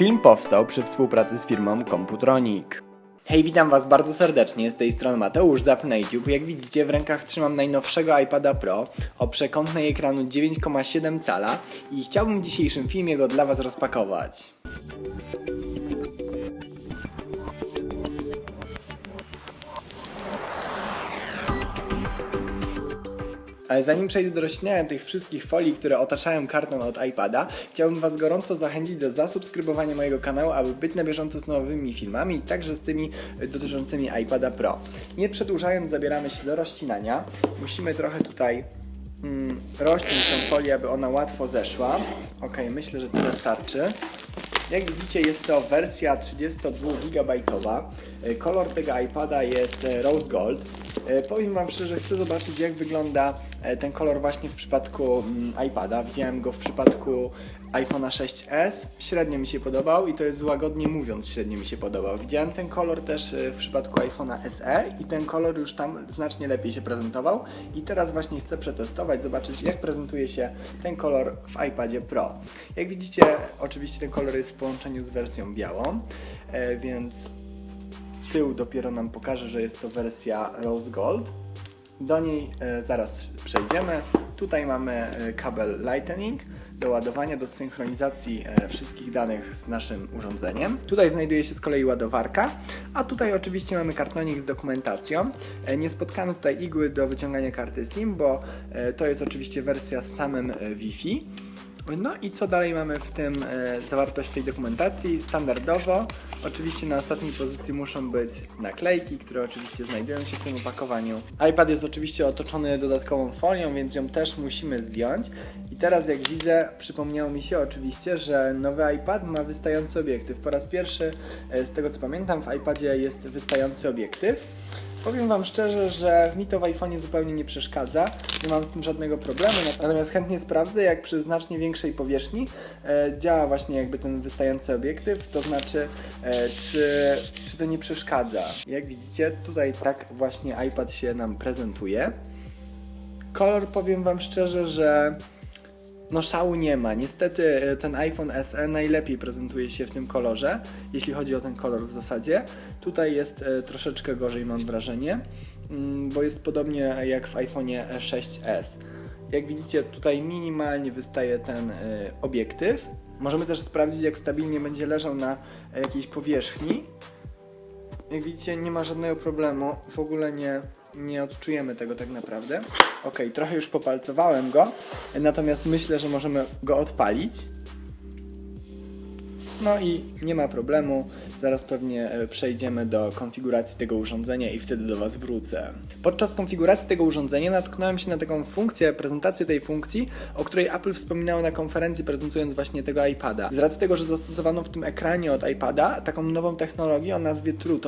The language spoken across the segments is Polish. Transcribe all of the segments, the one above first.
Film powstał przy współpracy z firmą Computronic. Hej, witam Was bardzo serdecznie, z tej strony Mateusz, Zap. Jak widzicie w rękach trzymam najnowszego iPada Pro o przekątnej ekranu 9,7 cala i chciałbym w dzisiejszym filmie go dla Was rozpakować. Ale zanim przejdę do rozświetlenia tych wszystkich folii, które otaczają karton od iPada, chciałbym Was gorąco zachęcić do zasubskrybowania mojego kanału, aby być na bieżąco z nowymi filmami, także z tymi dotyczącymi iPada Pro. Nie przedłużając, zabieramy się do rozcinania. Musimy trochę tutaj mm, rozciąć tą folię, aby ona łatwo zeszła. Ok, myślę, że tyle starczy. Jak widzicie jest to wersja 32 GB. Kolor tego iPada jest e, Rose Gold. E, Powiem Wam szczerze, chcę zobaczyć jak wygląda e, ten kolor właśnie w przypadku mm, iPada. Widziałem go w przypadku iPhone'a 6s, średnio mi się podobał i to jest łagodnie mówiąc średnio mi się podobał. Widziałem ten kolor też e, w przypadku iPhone'a SE i ten kolor już tam znacznie lepiej się prezentował i teraz właśnie chcę przetestować, zobaczyć jak prezentuje się ten kolor w iPadzie Pro. Jak widzicie, oczywiście ten kolor jest połączeniu z wersją białą, e, więc tył dopiero nam pokaże, że jest to wersja Rose Gold. Do niej e, zaraz przejdziemy. Tutaj mamy e, kabel Lightning do ładowania, do synchronizacji wszystkich danych z naszym urządzeniem. Tutaj znajduje się z kolei ładowarka, a tutaj oczywiście mamy kartonik z dokumentacją. Nie spotkamy tutaj igły do wyciągania karty SIM, bo to jest oczywiście wersja z samym Wi-Fi. No i co dalej mamy w tym e, zawartość tej dokumentacji? Standardowo, oczywiście na ostatniej pozycji muszą być naklejki, które oczywiście znajdują się w tym opakowaniu. iPad jest oczywiście otoczony dodatkową folią, więc ją też musimy zdjąć. I teraz jak widzę, przypomniało mi się oczywiście, że nowy iPad ma wystający obiektyw. Po raz pierwszy, e, z tego co pamiętam, w iPadzie jest wystający obiektyw. Powiem Wam szczerze, że mi to w iPhone'ie zupełnie nie przeszkadza, nie mam z tym żadnego problemu, natomiast chętnie sprawdzę, jak przy znacznie większej powierzchni e, działa właśnie jakby ten wystający obiektyw, to znaczy e, czy, czy to nie przeszkadza. Jak widzicie, tutaj tak właśnie iPad się nam prezentuje. Kolor powiem Wam szczerze, że no szału nie ma. Niestety e, ten iPhone SE najlepiej prezentuje się w tym kolorze, jeśli chodzi o ten kolor w zasadzie. Tutaj jest e, troszeczkę gorzej mam wrażenie, mm, bo jest podobnie jak w iPhone'ie 6s. Jak widzicie tutaj minimalnie wystaje ten e, obiektyw. Możemy też sprawdzić jak stabilnie będzie leżał na jakiejś powierzchni. Jak widzicie nie ma żadnego problemu, w ogóle nie, nie odczujemy tego tak naprawdę. Ok, trochę już popalcowałem go, natomiast myślę, że możemy go odpalić. No i nie ma problemu. Zaraz pewnie e, przejdziemy do konfiguracji tego urządzenia i wtedy do Was wrócę. Podczas konfiguracji tego urządzenia natknąłem się na taką funkcję, prezentację tej funkcji, o której Apple wspominało na konferencji prezentując właśnie tego iPada. Z racji tego, że zastosowano w tym ekranie od iPada taką nową technologię o nazwie True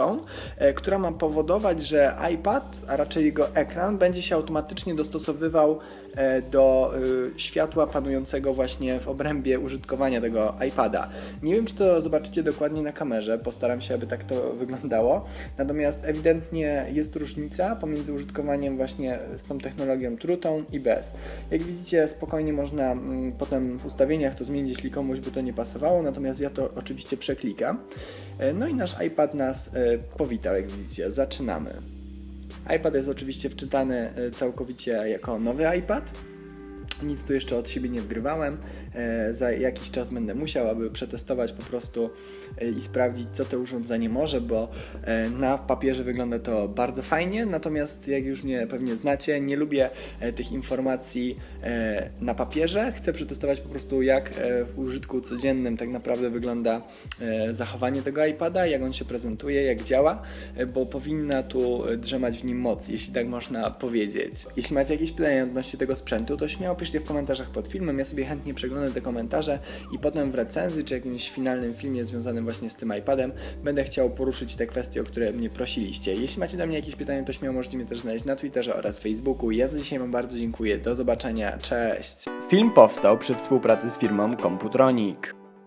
e, która ma powodować, że iPad, a raczej jego ekran, będzie się automatycznie dostosowywał e, do światła panującego właśnie w obrębie użytkowania tego iPada. Nie wiem, czy to zobaczycie dokładnie na kamerze, postaram się, aby tak to wyglądało. Natomiast ewidentnie jest różnica pomiędzy użytkowaniem właśnie z tą technologią True Tone i bez. Jak widzicie, spokojnie można mm, potem w ustawieniach to zmienić, jeśli komuś by to nie pasowało, natomiast ja to oczywiście przeklikam. E, No i nasz iPad nas e, powitał, jak widzicie. Zaczynamy. iPad jest oczywiście wczytany e, całkowicie jako nowy iPad. Nic tu jeszcze od siebie nie wgrywałem. E, za jakiś czas będę musiał, aby przetestować po prostu e, i sprawdzić, co to urządzenie może, bo e, na papierze wygląda to bardzo fajnie, natomiast jak już mnie pewnie znacie, nie lubię tych informacji na papierze. Chcę przetestować po prostu, jak w użytku codziennym tak naprawdę wygląda zachowanie tego iPada, jak on się prezentuje, jak działa, bo powinna tu drzemać w nim moc, jeśli tak można powiedzieć. Jeśli macie jakieś pytania odnośnie tego sprzętu, to śmiało piszcie w komentarzach pod filmem. Ja sobie chętnie przeglądam te komentarze i potem w recenzji czy jakimś finalnym filmie związanym właśnie z tym iPadem będę chciał poruszyć te kwestie, o które mnie prosiliście. Jeśli macie do mnie jakieś pytania, to śmiało możecie mnie też znaleźć na Twitterze oraz Facebooku. Ja za dzisiaj Wam bardzo dziękuję. Do zobaczenia. Cześć. Film powstał przy współpracy z firmą Computronic.